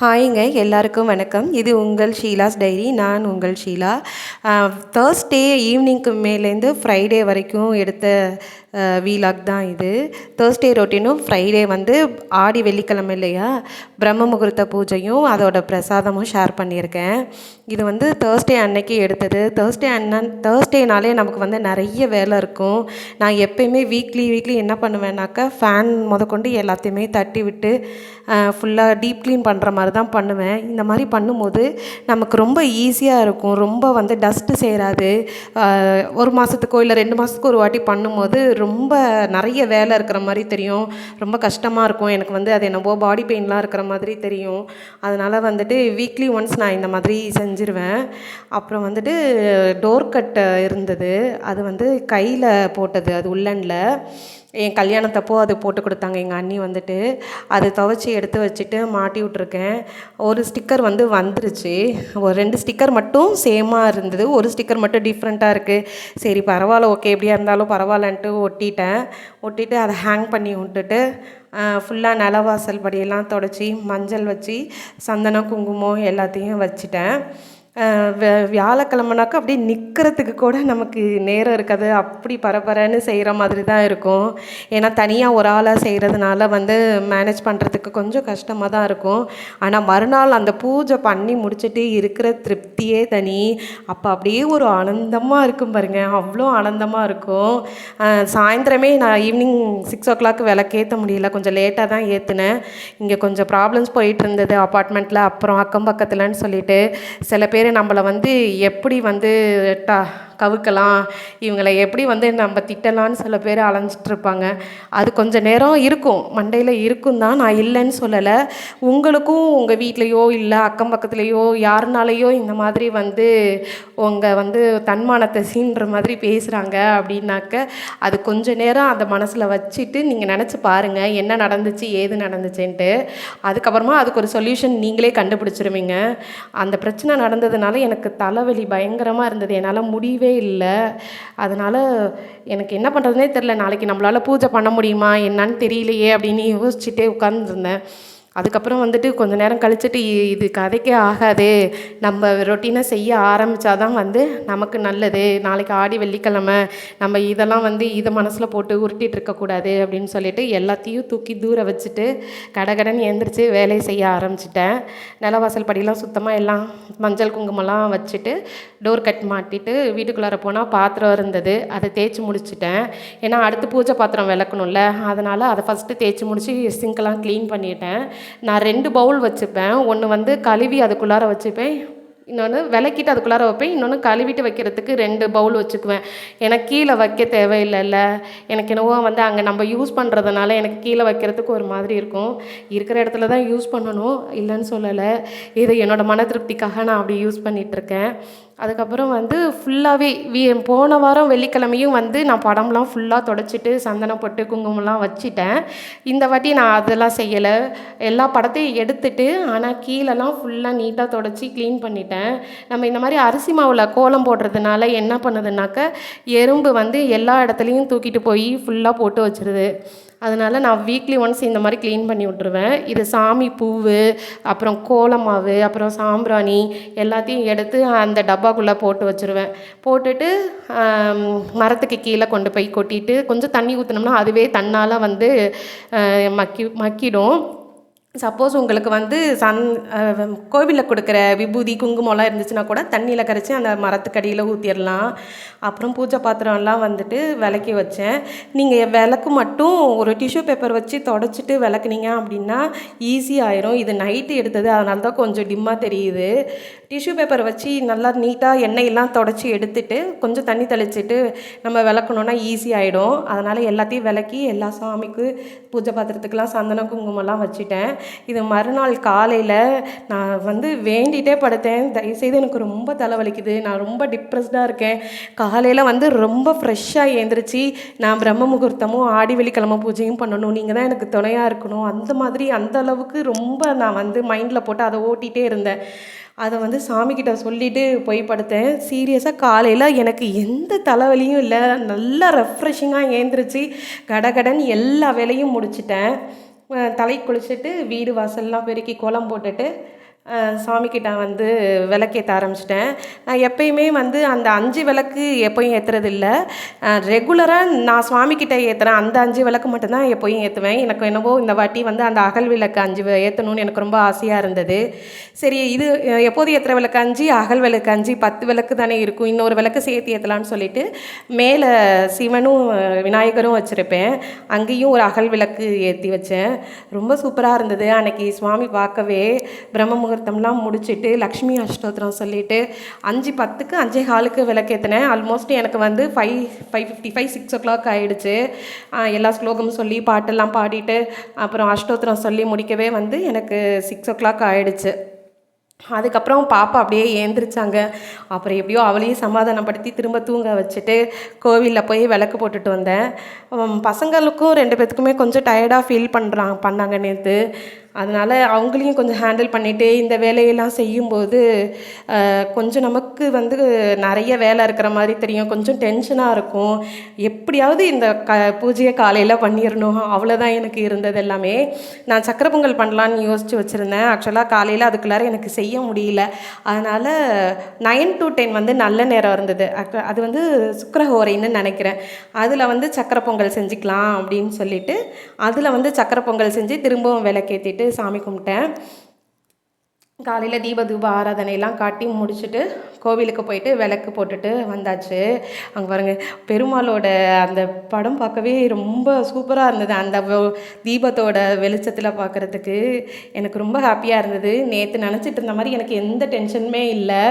ஹாய்ங்க எல்லாருக்கும் வணக்கம். இது உங்கள் ஷீலாஸ் டைரி நான் உங்கள் ஷீலா. தேர்ஸ்டே ஈவினிங்க்கு மேலேருந்து ஃப்ரைடே வரைக்கும் எடுத்த வீலாக் தான் இது. தேர்ஸ்டே ரொட்டீனும் ஃப்ரைடே வந்து ஆடி வெள்ளிக்கிழமை இல்லையா? பிரம்ம முகூர்த்த பூஜையும் அதோட பிரசாதமும் ஷேர் பண்ணியிருக்கேன். இது வந்து தேர்ஸ்டே அன்னைக்கு எடுத்தது. தேர்ஸ்டே அண்ணன் தேர்ஸ்டேனாலே நமக்கு வந்து நிறைய வேலை இருக்கும். நான் எப்பயுமே வீக்லி வீக்லி என்ன பண்ணுவேன்னாக்கா ஃபேன் முதக்கொண்டு எல்லாத்தையுமே தட்டி விட்டு ஃபுல்லாக டீப் க்ளீன் பண்ணுற மாதிரி தான் பண்ணுவேன். இந்த மாதிரி பண்ணும்போது நமக்கு ரொம்ப ஈஸியாக இருக்கும். ரொம்ப வந்து டஸ்ட்டு சேராது. ஒரு மாதத்துக்கோ இல்லை ரெண்டு மாதத்துக்கு ஒரு வாட்டி பண்ணும்போது ரொம்ப நிறைய வேலை இருக்கிற மாதிரி தெரியும். ரொம்ப கஷ்டமாக இருக்கும். எனக்கு வந்து அது என்னவோ பாடி பெயின்லாம் இருக்கிற மாதிரி தெரியும். அதனால் வந்துட்டு வீக்லி ஒன்ஸ் நான் இந்த மாதிரி செஞ்சுருவேன். அப்புறம் வந்துட்டு டோர் கட் இருந்தது. அது வந்து கையில் போட்டது. அது உள்ளனில் என் கல்யாணத்தப்போ அது போட்டு கொடுத்தாங்க. எங்கள் அண்ணி வந்துட்டு அது துவைச்சி எடுத்து வச்சுட்டு மாட்டி விட்ருக்கேன் ஒரு ஸ்டிக்கர் வந்து வந்துருச்சு. ஒரு ரெண்டு ஸ்டிக்கர் மட்டும் சேமாக இருந்தது. ஒரு ஸ்டிக்கர் மட்டும் டிஃப்ரெண்ட்டாக இருக்குது சரி பரவாயில்ல ஓகே எப்படியா இருந்தாலும் பரவாயில்லன்ட்டு ஒட்டிட்டேன். ஒட்டிட்டு அதை ஹேங் பண்ணி விட்டுட்டு ஃபுல்லாக நிலவாசல் படியெல்லாம் தொடச்சி மஞ்சள் வச்சு சந்தனம் குங்குமம் எல்லாத்தையும் வச்சுட்டேன். வியாழக்கிழமனாக்கா அப்படியே நிற்கிறதுக்கு கூட நமக்கு நேரம் இருக்காது. அப்படி பரபரன்னு செய்கிற மாதிரி தான் இருக்கும். ஏன்னா தனியாக ஒரு ஆளாக செய்கிறதுனால வந்து மேனேஜ் பண்ணுறதுக்கு கொஞ்சம் கஷ்டமாக தான் இருக்கும். ஆனால் மறுநாள் அந்த பூஜை பண்ணி முடிச்சுட்டு இருக்கிற திருப்தியே தனி. அப்போ அப்படியே ஒரு ஆனந்தமாக இருக்கும் பாருங்கள் அவ்வளோ ஆனந்தமாக இருக்கும். சாயந்தரமே நான் ஈவினிங் சிக்ஸ் ஓ கிளாக் விளக்கேற்ற முடியல. கொஞ்சம் லேட்டாக தான் ஏற்றுனேன் இங்கே கொஞ்சம் ப்ராப்ளம்ஸ் போயிட்டு இருந்தது. அப்பார்ட்மெண்ட்டில் அப்புறம் அக்கம் பக்கத்தில்னு சொல்லிட்டு சில பேர் நம்மளை வந்து எப்படி வந்து டா கவுக்கலாம். இவங்களை எப்படி வந்து நம்ம திட்டலான்னு சில பேர் அலைஞ்சிட்டு இருப்பாங்க அது கொஞ்சம் நேரம் இருக்கும். மண்டையில் இருக்கும் தான் நான் இல்லைன்னு சொல்லலை. உங்களுக்கும் உங்கள் வீட்லேயோ இல்லை அக்கம் பக்கத்துலேயோ யாருனாலேயோ இந்த மாதிரி வந்து உங்கள் வந்து தன்மானத்தை சீன்ற மாதிரி பேசுகிறாங்க அப்படின்னாக்க அது கொஞ்ச நேரம் அந்த மனசில் வச்சுட்டு நீங்கள் நினச்சி பாருங்கள் என்ன நடந்துச்சு ஏது நடந்துச்சுன்ட்டு. அதுக்கப்புறமா அதுக்கு ஒரு சொல்யூஷன் நீங்களே கண்டுபிடிச்சிருவீங்க. அந்த பிரச்சனை நடந்ததுனால எனக்கு தலைவலி பயங்கரமாக இருந்தது. என்னால் முடியவே இல்லை. அதனால் எனக்கு என்ன பண்ணுறதுனே தெரில நாளைக்கு நம்மளால் பூஜை பண்ண முடியுமா? என்னன்னு தெரியலையே அப்படின்னு யோசிச்சுட்டே உட்காந்துருந்தேன் அதுக்கப்புறம் வந்துட்டு கொஞ்ச நேரம் கழிச்சிட்டு இ- இது கதைக்கே ஆகாது. நம்ம ரொட்டீனாக செய்ய ஆரம்பித்தாதான் வந்து நமக்கு நல்லது. நாளைக்கு ஆடி வெள்ளிக்கிழமை நம்ம இதெல்லாம் வந்து இதை மனசில் போட்டு உருட்டிகிட்டு இருக்கக்கூடாது அப்படின்னு சொல்லிட்டு எல்லாத்தையும் தூக்கி தூர வச்சுட்டு கடகடன் எழுந்திரிச்சு வேலையை செய்ய ஆரம்பிச்சிட்டேன். நிலவாசல் படியெல்லாம் சுத்தமாக எல்லாம் மஞ்சள் குங்குமம்லாம் வச்சுட்டு டோர் கட் மாட்டிட்டு வீட்டுக்குள்ளார போனால் பாத்திரம் இருந்தது. அதை தேய்ச்சி முடிச்சிட்டேன். ஏன்னா அடுத்து பூஜை பாத்திரம் விளக்கணும்ல. அதனால் அதை ஃபஸ்ட்டு தேய்ச்சி முடித்து சிங்க்கெல்லாம் க்ளீன் பண்ணிட்டேன். நான் ரெண்டு பவுல் வச்சுப்பேன். ஒன்று வந்து கழுவி அதுக்குள்ளார வச்சுப்பேன். இன்னொன்று விளக்கிட்டு அதுக்குள்ளார வைப்பேன். இன்னொன்று கழுவிட்டு வைக்கிறதுக்கு ரெண்டு பவுல் வச்சுக்குவேன். எனக்கு கீழே வைக்க தேவையில்லைல்ல. எனக்கு என்னவோ வந்து அங்கே நம்ம யூஸ் பண்ணுறதுனால எனக்கு கீழே வைக்கிறதுக்கு ஒரு மாதிரி இருக்கும். இருக்கிற இடத்துல தான் யூஸ் பண்ணணும். இல்லைன்னு சொல்லலை. இது என்னோடய மன திருப்திக்காக நான் அப்படி யூஸ் பண்ணிகிட்ருக்கேன் அதுக்கப்புறம் வந்து ஃபுல்லாகவே வீ போன வாரம் வெள்ளிக்கிழமையும் வந்து நான் படம்லாம் ஃபுல்லாக தொடச்சிட்டு சந்தனம் போட்டு குங்குமம்லாம் வச்சிட்டேன். இந்த வாட்டி நான் அதெல்லாம் செய்யலை. எல்லா படத்தையும் எடுத்துட்டு ஆனால் கீழெல்லாம் ஃபுல்லாக நீட்டாக தொடச்சி க்ளீன் பண்ணிட்டேன். நம்ம இந்த மாதிரி அரிசி மாவில் கோலம் போடுறதுனால என்ன பண்ணுதுனாக்க எறும்பு வந்து எல்லா இடத்துலையும் தூக்கிட்டு போய் ஃபுல்லாக போட்டு வச்சிருது. அதனால் நான் வீக்லி ஒன்ஸ் இந்த மாதிரி க்ளீன் பண்ணி விட்ருவேன் இது சாமி பூவு அப்புறம் கோலமாவு அப்புறம் சாம்பிராணி எல்லாத்தையும் எடுத்து அந்த டப்பாக்குள்ளே போட்டு வச்சுருவேன். போட்டுட்டு மரத்துக்கு கீழே கொண்டு போய் கொட்டிட்டு கொஞ்சம் தண்ணி ஊற்றினோம்னா அதுவே தன்னால் வந்து மக்கி மக்கிடும். சப்போஸ் உங்களுக்கு வந்து சன் கோவிலில் கொடுக்குற விபூதி குங்குமம்லாம் இருந்துச்சுன்னா கூட தண்ணியில் கரைச்சி அந்த மரத்துக்கடியில் ஊற்றிடலாம் அப்புறம் பூஜை பாத்திரம்லாம் வந்துட்டு விளக்கி வச்சேன். நீங்கள் விளக்கு மட்டும் ஒரு டிஷ்யூ பேப்பர் வச்சு தொடச்சிட்டு விளக்குனீங்க அப்படின்னா ஈஸி ஆயிரும். இது நைட்டு எடுத்தது அதனால தான் கொஞ்சம் டிம்மாக தெரியுது. டிஷ்யூ பேப்பர் வச்சு நல்லா நீட்டாக எண்ணெயெல்லாம் தொடச்சி எடுத்துட்டு கொஞ்சம் தண்ணி தெளிச்சிட்டு நம்ம விளக்கணுன்னா ஈஸி ஆகிடும் அதனால் எல்லாத்தையும் விளக்கி எல்லா சாமிக்கு பூஜை பாத்திரத்துக்கெலாம் சந்தனம் குங்குமம்லாம் வச்சுட்டேன். இது மறுநாள் காலையில் நான் வந்து வேண்டிகிட்டே படுத்தேன். தயவுசெய்து எனக்கு ரொம்ப தலைவலிக்குது. நான் ரொம்ப டிப்ரெஸ்டாக இருக்கேன். காலையில் வந்து ரொம்ப ஃப்ரெஷ்ஷாக ஏந்திரிச்சு நான் பிரம்ம முகூர்த்தமும் ஆடி வெள்ளிக்கிழமை பூஜையும் பண்ணணும். நீங்கள் தான் எனக்கு துணையாக இருக்கணும். அந்த மாதிரி அந்த அளவுக்கு ரொம்ப நான் வந்து மைண்டில் போட்டு அதை ஓட்டிகிட்டே இருந்தேன். அதை வந்து சாமிக்கிட்ட சொல்லிட்டு போய் படுத்தேன். சீரியஸாக காலையில் எனக்கு எந்த தலைவலியும் இல்லை. நல்லா ரெஃப்ரெஷிங்காக ஏந்திரிச்சு கடகடன் எல்லா வேலையும் முடிச்சிட்டேன். தலை குளிச்சுட்டு வீடு வாசல்லாம் பெருக்கி கோலம் போட்டுட்டு சாமிக்கிட்ட வந்து விளக்கேற்ற ஆரம்பிச்சிட்டேன். நான் எப்பயுமே வந்து அந்த அஞ்சு விளக்கு எப்போயும் ஏற்றுறதில்ல ரெகுலராக நான் சுவாமிக்கிட்ட ஏற்றுறேன் அந்த அஞ்சு விளக்கு மட்டும்தான் எப்போயும் ஏற்றுவேன் எனக்கு என்னவோ இந்த வாட்டி வந்து அந்த அகல் விளக்கு அஞ்சு ஏற்றணும்னு எனக்கு ரொம்ப ஆசையாக இருந்தது. சரி இது எப்போது ஏற்றுற விளக்கு அஞ்சு? அகல் விளக்கு அஞ்சு பத்து விளக்கு தானே இருக்கும். இன்னொரு விளக்கு சேர்த்து ஏற்றலான்னு சொல்லிட்டு மேலே சிவனும் விநாயகரும் வச்சுருப்பேன். அங்கேயும் ஒரு அகல் விளக்கு ஏற்றி வச்சேன். ரொம்ப சூப்பராக இருந்தது. அன்னைக்கு சுவாமி பார்க்கவே பிரம்ம முகூர்த்தம்லாம் முடிச்சுட்டு லக்ஷ்மி அஷ்டோத்திரம் சொல்லிட்டு அஞ்சு பத்துக்கு அஞ்சே காலுக்கு விளக்கேற்றினேன் ஆல்மோஸ்ட் எனக்கு வந்து five five fifty five six o'clock ஆகிடுச்சு எல்லா ஸ்லோகமும் சொல்லி பாட்டெல்லாம் பாடிட்டு அப்புறம் அஷ்டோத்திரம் சொல்லி முடிக்கவே வந்து எனக்கு சிக்ஸ் ஓ கிளாக் ஆகிடுச்சு அதுக்கப்புறம் பாப்பா அப்படியே ஏந்திரிச்சாங்க. அப்புறம் எப்படியோ அவளையும் சமாதானப்படுத்தி திரும்ப தூங்க வச்சுட்டு கோவிலில் போய் விளக்கு போட்டுட்டு வந்தேன். பசங்களுக்கும் ரெண்டு பேத்துக்குமே கொஞ்சம் டயர்டாக ஃபீல் பண்ணுறாங்க பண்ணாங்க நேற்று அதனால் அவங்களையும் கொஞ்சம் ஹேண்டில் பண்ணிவிட்டு இந்த வேலையெல்லாம் செய்யும்போது கொஞ்சம் நமக்கு வந்து நிறைய வேலை இருக்கிற மாதிரி தெரியும். கொஞ்சம் டென்ஷனாக இருக்கும். எப்படியாவது இந்த க பூஜையை காலையில் பண்ணிடணும் அவ்வளோதான் எனக்கு இருந்தது எல்லாமே. நான் சக்கரை பொங்கல் பண்ணலான்னு யோசித்து வச்சுருந்தேன். ஆக்சுவலாக காலையில் அதுக்குள்ளார எனக்கு செய்ய முடியல. அதனால் நைன் டு டென் வந்து நல்ல நேரம் இருந்தது. அது வந்து சுக்கரஹோரைன்னு நினைக்கிறேன். அதில் வந்து சக்கரை பொங்கல் செஞ்சுக்கலாம் அப்படின்னு சொல்லிட்டு அதில் வந்து சக்கரை பொங்கல் செஞ்சு திரும்பவும் விளக்கேற்றிட்டு சாமி கும்பிட்டேன். காலையில் தீப தூப ஆராதனையெல்லாம் காட்டி முடிச்சுட்டு கோவிலுக்கு போயிட்டு விளக்கு போட்டுட்டு வந்தாச்சு. அங்கே பாருங்க பெருமாளோட அந்த படம் பார்க்கவே ரொம்ப சூப்பராக இருந்தது. அந்த தீபத்தோட வெளிச்சத்தில் பார்க்குறதுக்கு எனக்கு ரொம்ப ஹாப்பியாக இருந்தது. நேற்று நினச்சிட்டு இருந்த மாதிரி எனக்கு எந்த டென்ஷனுமே இல்லை.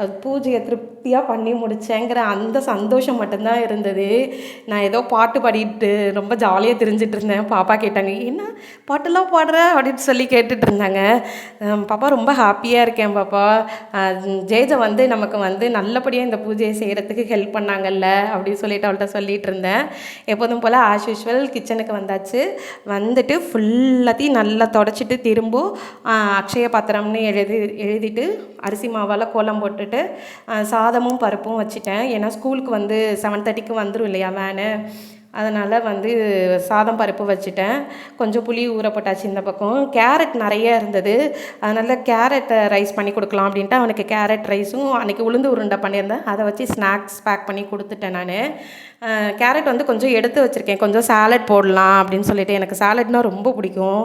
அது பூஜையை திருப்தியாக பண்ணி முடித்தேங்கிற அந்த சந்தோஷம் மட்டும்தான் இருந்தது. நான் ஏதோ பாட்டு பாடிட்டு ரொம்ப ஜாலியாக தெரிஞ்சிட்டு இருந்தேன். பாப்பா கேட்டாங்க என்ன பாட்டெல்லாம் பாடுற? அப்படின்னு சொல்லி கேட்டுட்டு இருந்தாங்க. பாப்பா ரொம்ப ஹாப்பியாக இருக்கேன் பாப்பா. ஜேஜை வந்து நமக்கு வந்து நல்லபடியாக இந்த பூஜையை செய்கிறதுக்கு ஹெல்ப் பண்ணாங்கல்ல அப்படின்னு சொல்லிட்டு அவள்கிட்ட சொல்லிகிட்டு இருந்தேன். எப்போதும் போல் ஆஸ் யூஷுவல் கிச்சனுக்கு வந்தாச்சு. வந்துட்டு ஃபுல்லாத்தையும் நல்லா தொடச்சிட்டு திரும்பும் அக்ஷய பாத்திரம்னு எழுதி எழுதிட்டு அரிசி மாவால் கோலம் போட்டுட்டு சாதமும் பருப்பும் வச்சுட்டேன். ஏன்னா ஸ்கூலுக்கு வந்து செவன் தேர்ட்டிக்கு வந்துடும் இல்லையா வேனு அதனால் வந்து சாதம் பருப்பு வச்சுட்டேன். கொஞ்சம் புளி ஊற போட்டாச்சு இந்த பக்கம். கேரட் நிறைய இருந்தது. அதனால் கேரட்டை ரைஸ் பண்ணி கொடுக்கலாம் அப்படின்ட்டு அவனுக்கு கேரட் ரைஸும் அன்றைக்கி உளுந்து உருண்டை பண்ணியிருந்தேன். அதை வச்சு ஸ்நாக்ஸ் பேக் பண்ணி கொடுத்துட்டேன் நான். கேரட் வந்து கொஞ்சம் எடுத்து வச்சுருக்கேன். கொஞ்சம் சாலட் போடலாம் அப்படின்னு சொல்லிட்டு எனக்கு சாலட்னால் ரொம்ப பிடிக்கும்.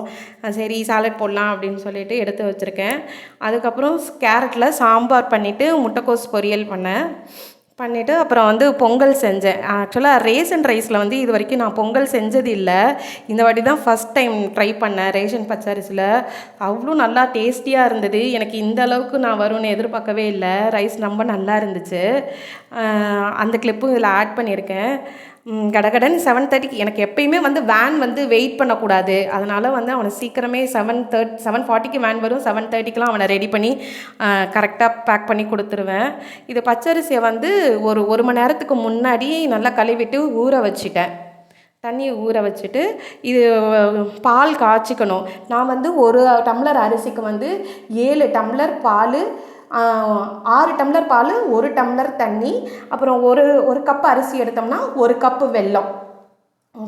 சரி சாலட் போடலாம் அப்படின்னு சொல்லிட்டு எடுத்து வச்சுருக்கேன். அதுக்கப்புறம் கேரட்டில் சாம்பார் பண்ணிவிட்டு முட்டைக்கோஸ் பொரியல் பண்ணேன். பண்ணிவிட்டு அப்புறம் வந்து பொங்கல் செஞ்சேன். ஆக்சுவலாக ரேஷன் ரைஸில் வந்து இது வரைக்கும் நான் பொங்கல் செஞ்சது இல்லை. இந்த வாட்டி தான் ஃபஸ்ட் டைம் ட்ரை பண்ணேன் ரேஷன் பச்சரிசியில் அவ்வளோ நல்லா டேஸ்டியாக இருந்தது. எனக்கு இந்த அளவுக்கு நான் வரும்னு எதிர்பார்க்கவே இல்லை. ரைஸ் ரொம்ப நல்லா இருந்துச்சு. அந்த கிளிப்பும் இதில் ஆட் பண்ணியிருக்கேன். கடகடன் செவன் தேர்ட்டிக்கு எனக்கு எப்பயுமே வந்து வேன் வந்து வெயிட் பண்ணக்கூடாது. அதனால் வந்து அவனை சீக்கிரமே செவன் தேர்ட் செவன் ஃபார்ட்டிக்கு வேன் வரும். செவன் தேர்ட்டிக்கெலாம் அவனை ரெடி பண்ணி கரெக்டாக பேக் பண்ணி கொடுத்துருவேன். இது பச்சரிசியை வந்து ஒரு ஒரு மணி நேரத்துக்கு முன்னாடி நல்லா கழுவிட்டு ஊற வச்சுட்டேன். தண்ணியை ஊற வச்சுட்டு இது பால் காய்ச்சிக்கணும். நான் வந்து ஒரு டம்ளர் அரிசிக்கு வந்து ஏழு டம்ளர் பால் ஆறு டம்ளர் பால் ஒரு டம்ளர் தண்ணி அப்புறம் ஒரு ஒரு கப் அரிசி எடுத்தோம்னா ஒரு கப்பு வெல்லம்.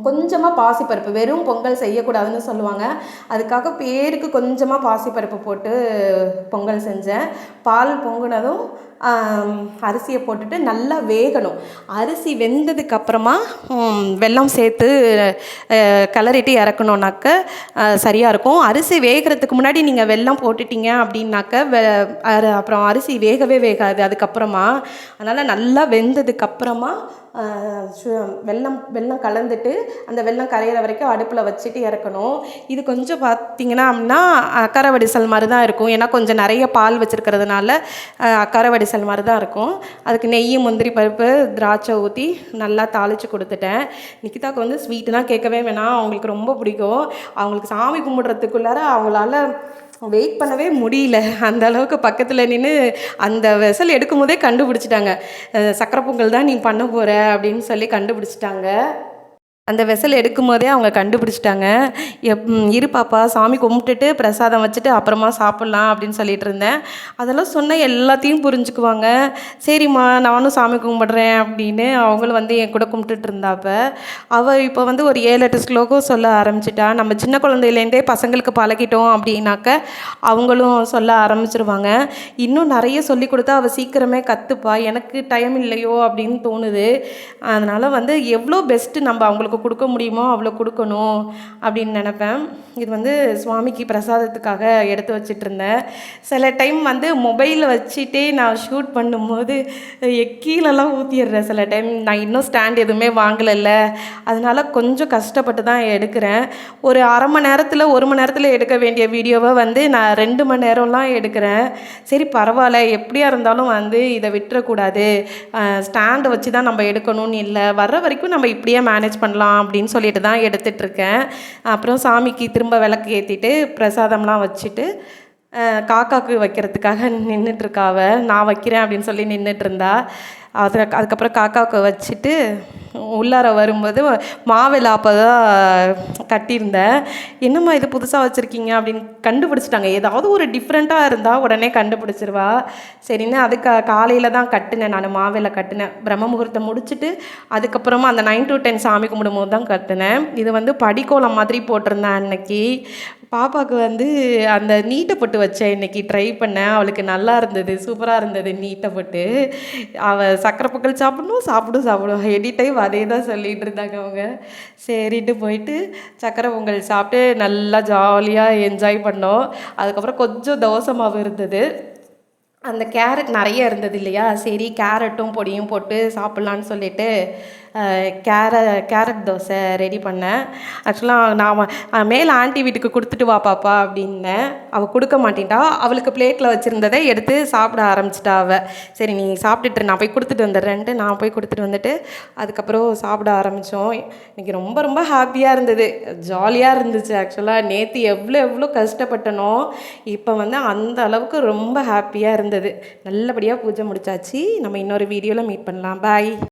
கொஞ்சமாக பாசிப்பருப்பு வெறும் பொங்கல் செய்யக்கூடாதுன்னு சொல்லுவாங்க. அதுக்காக பேருக்கு கொஞ்சமாக பாசிப்பருப்பு போட்டு பொங்கல் செஞ்சேன். பால் பொங்குனதும் அரிசியை போட்டுட்டு நல்லா வேகணும். அரிசி வெந்ததுக்கப்புறமா வெல்லம் சேர்த்து கிளறிட்டு இறக்கணுன்னாக்க சரியாக இருக்கும். அரிசி வேகிறதுக்கு முன்னாடி நீங்கள் வெல்லம் போட்டுட்டீங்க அப்படின்னாக்க வெ அப்புறம் அரிசி வேகவே வேகாது. அதுக்கப்புறமா அதனால் நல்லா வெந்ததுக்கப்புறமா வெல்லம் வெல்லம் கலந்துட்டு அந்த வெல்லம் கரையிற வரைக்கும் அடுப்பில் வச்சுட்டு இறக்கணும். இது கொஞ்சம் பார்த்திங்கன்னா அப்படின்னா அக்கரை வடிசல் மாதிரி தான் இருக்கும். ஏன்னா கொஞ்சம் நிறைய பால் வச்சுருக்கிறதுனால அக்கரை வடிசல் மாதிரி தான் இருக்கும். அதுக்கு நெய் முந்திரி பருப்பு திராட்சை ஊற்றி நல்லா தாளித்து கொடுத்துட்டேன். நிக்கிதாவுக்கு வந்து ஸ்வீட்டுனா கேட்கவே வேணாம். அவங்களுக்கு ரொம்ப பிடிக்கும். அவங்களுக்கு சாமி கும்பிட்றதுக்குள்ளார அவங்களால வெயிட் பண்ணவே முடியல. அந்த அளவுக்கு பக்கத்தில் நின்று அந்த வெசல் எடுக்கும் போதே கண்டுபிடிச்சிட்டாங்க சக்கரை பொங்கல் தான் நீ பண்ண போகிற அப்படின்னு சொல்லி கண்டுபிடிச்சிட்டாங்க. அந்த வெசல் எடுக்கும் போதே அவங்க கண்டுபிடிச்சிட்டாங்க. எப் இரு பாப்பா சாமி கும்பிட்டுட்டு பிரசாதம் வச்சுட்டு அப்புறமா சாப்பிட்லாம் அப்படின்னு சொல்லிட்டு இருந்தேன். அதெல்லாம் சொன்னால் எல்லாத்தையும் புரிஞ்சுக்குவாங்க. சரிம்மா நானும் சாமி கும்பிட்றேன் அப்படின்னு அவங்களும் வந்து என் கூட கும்பிட்டுட்டு இருந்தாப்ப அவள் இப்போ வந்து ஒரு ஏழு எட்டு ஸ்லோகம் சொல்ல ஆரம்பிச்சிட்டா. நம்ம சின்ன குழந்தையிலேருந்தே பசங்களுக்கு பழகிட்டோம் அப்படின்னாக்க அவங்களும் சொல்ல ஆரம்பிச்சிருவாங்க. இன்னும் நிறைய சொல்லி கொடுத்தா அவள் சீக்கிரமே கற்றுப்பா எனக்கு டைம் இல்லையோ அப்படின்னு தோணுது. அதனால் வந்து எவ்வளோ பெஸ்ட்டு நம்ம அவங்களுக்கு கொடுக்க முடியுமோ அவ்வளோ கொடுக்கணும் அப்படின்னு நினப்பேன். இது வந்து சுவாமிக்கு பிரசாதத்துக்காக எடுத்து வச்சிட்டு இருந்தேன் சில டைம் வந்து மொபைலில் வச்சுட்டே நான் ஷூட் பண்ணும்போது எ- கீழெல்லாம் ஊற்றிடுறேன் சில டைம் நான் இன்னும் ஸ்டாண்ட் எதுவுமே வாங்கலைல்ல. அதனால் கொஞ்சம் கஷ்டப்பட்டு தான் எடுக்கிறேன். ஒரு அரை மணி நேரத்தில் ஒரு மணி நேரத்தில் எடுக்க வேண்டிய வீடியோவை வந்து நான் ரெண்டு மணி நேரம்லாம் எடுக்கிறேன். சரி பரவாயில்ல. எப்படியா இருந்தாலும் வந்து இதை விட்டுறக்கூடாது. ஸ்டாண்டை வச்சு தான் நம்ம எடுக்கணும்னு இல்லை. வர்ற வரைக்கும் நம்ம இப்படியே மேனேஜ் பண்ணலாம். அப்படின்னு சொல்லிட்டு தான் எடுத்துகிட்ருக்கேன் அப்புறம் சாமிக்கு திரும்ப விளக்கு ஏற்றிட்டு பிரசாதம்லாம் வச்சுட்டு காக்காக்கு வைக்கிறதுக்காக நின்றுட்டுருக்காவ நான் வைக்கிறேன் அப்படின்னு சொல்லி நின்றுட்டு இருந்தா அது அதுக்கப்புறம் காக்காவுக்கு வச்சுட்டு உள்ளார வரும்போது மாவில அப்போ தான் கட்டியிருந்தேன். என்னம்மா இது புதுசாக வச்சுருக்கீங்க அப்படின்னு கண்டுபிடிச்சிட்டாங்க. ஏதாவது ஒரு டிஃப்ரெண்ட்டாக இருந்தால் உடனே கண்டுபிடிச்சிருவா. சரின்னு அதுக்கு காலையில் தான் கட்டினேன் நான் மாவில கட்டினேன். பிரம்ம முகூர்த்தம் முடிச்சுட்டு அதுக்கப்புறமா அந்த நைன் டு டென் சாமி கும்பிடும்போது தான் கட்டினேன். இது வந்து படிக்கோலம் மாதிரி போட்டிருந்தேன் அன்னைக்கு. பாப்பாவுக்கு வந்து அந்த நீட்டை பொட்டு வச்சேன் இன்னைக்கு. ட்ரை பண்ணேன். அவளுக்கு நல்லா இருந்தது சூப்பராக இருந்தது நீட்டை பொட்டு. அவள் சக்கரை பொங்கல் சாப்பிடணும் சாப்பிடும் சாப்பிடும் எனி டைம் அதே தான் சொல்லிகிட்டு இருந்தாங்க அவங்க. சரின்ட்டு போயிட்டு சக்கரை பொங்கல் சாப்பிட்டு நல்லா ஜாலியாக என்ஜாய் பண்ணோம். அதுக்கப்புறம் கொஞ்சம் தோசை மாவு இருந்தது. அந்த கேரட் நிறைய இருந்தது இல்லையா? சரி கேரட்டும் பொடியும் போட்டு சாப்பிட்லான்னு சொல்லிட்டு கேர கேரட் தோசை ரெடி பண்ணேன். ஆக்சுவலாக நான் மேலே ஆண்டி வீட்டுக்கு கொடுத்துட்டு வா பாப்பா அப்படின்னேன் அவள் கொடுக்க மாட்டேன்ட்டா அவளுக்கு பிளேட்டில் வச்சுருந்ததை எடுத்து சாப்பிட ஆரம்பிச்சிட்டா அவள் சரி நீ சாப்பிட்டுட்டு நான் போய் கொடுத்துட்டு வந்துடுறேன்ட்டு நான் போய் கொடுத்துட்டு வந்துட்டு அதுக்கப்புறம் சாப்பிட ஆரம்பித்தோம் எனக்கு ரொம்ப ரொம்ப ஹாப்பியாக இருந்தது. ஜாலியாக இருந்துச்சு ஆக்சுவலாக நேற்று எவ்வளோ எவ்வளோ கஷ்டப்பட்டனோ இப்போ வந்து அந்த அளவுக்கு ரொம்ப ஹாப்பியாக இருந்தது. நல்லபடியாக பூஜை முடிச்சாச்சு. நம்ம இன்னொரு வீடியோவில் மீட் பண்ணலாம். பாய்